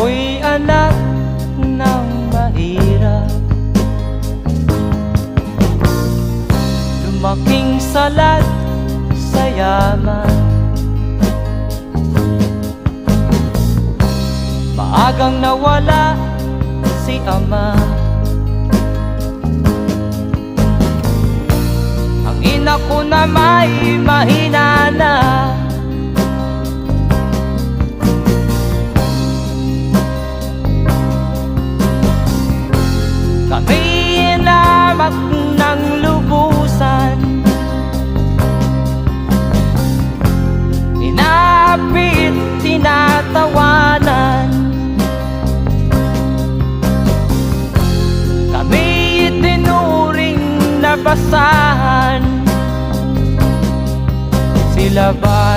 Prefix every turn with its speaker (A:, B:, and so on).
A: Uy anak ng mahirap. Lumaking salat sa yaman. Maagang nawala si ama. Ang ina ko na may mahirap. dapat ng lubusan. Inapit, tinatawanan. Kami itinuring na basahan. Sila ba